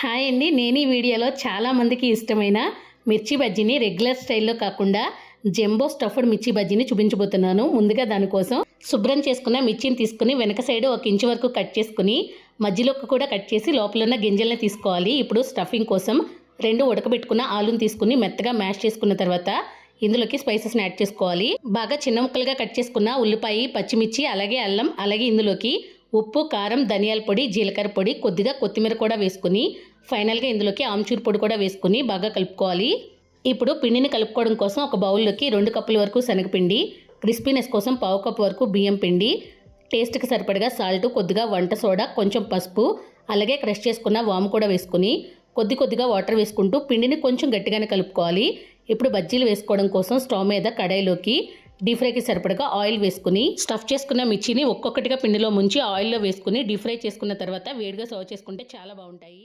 Hi అండి. నేను ఈ వీడియోలో చాలామందికి ఇష్టమైన మిర్చి బజ్జీని రెగ్యులర్ స్టైల్లో కాకుండా జంబో స్టఫ్డ్ మిర్చి బజ్జీని చూపించబోతున్నాను. ముందుగా దానికోసం శుభ్రం చేసుకున్న మిర్చిని తీసుకుని వెనక సైడ్ ఒక ఇంచు వరకు కట్ చేసుకుని మధ్యలోకి కూడా కట్ చేసి లోపల ఉన్న గింజల్ని తీసుకోవాలి. ఇప్పుడు స్టఫింగ్ కోసం రెండు ఉడకబెట్టుకున్న ఆలుని తీసుకుని మెత్తగా మ్యాష్ చేసుకున్న తర్వాత ఇందులోకి స్పైసెస్ని యాడ్ చేసుకోవాలి. బాగా చిన్న ముక్కలుగా కట్ చేసుకున్న ఉల్లిపాయ పచ్చిమిర్చి అలాగే అల్లం అలాగే ఇందులోకి ఉప్పు కారం ధనియాల పొడి జీలకర్ర పొడి కొద్దిగా కొత్తిమీర కూడా వేసుకుని ఫైనల్గా ఇందులోకి ఆమ్చూర్ పొడి కూడా వేసుకుని బాగా కలుపుకోవాలి. ఇప్పుడు పిండిని కలుపుకోవడం కోసం ఒక బౌల్లోకి రెండు కప్పుల వరకు శనగపిండి క్రిస్పీనెస్ కోసం పావు కప్పు వరకు బియ్యం పిండి టేస్ట్కి సరిపడగా సాల్ట్ కొద్దిగా వంట సోడా కొంచెం పసుపు అలాగే క్రష్ చేసుకున్న వాము కూడా వేసుకుని కొద్ది కొద్దిగా వాటర్ వేసుకుంటూ పిండిని కొంచెం గట్టిగానే కలుపుకోవాలి. ఇప్పుడు బజ్జీలు వేసుకోవడం కోసం స్టవ్ మీద కడాయిలోకి డీప్ ఫ్రైకి సరిపడగా ఆయిల్ వేసుకుని స్టఫ్ చేసుకున్న మిర్చిని ఒక్కొక్కటిగా పిండిలో ముంచి ఆయిల్లో వేసుకుని డీప్ ఫ్రై చేసుకున్న తర్వాత వేడిగా సర్వ్ చేసుకుంటే చాలా బాగుంటాయి.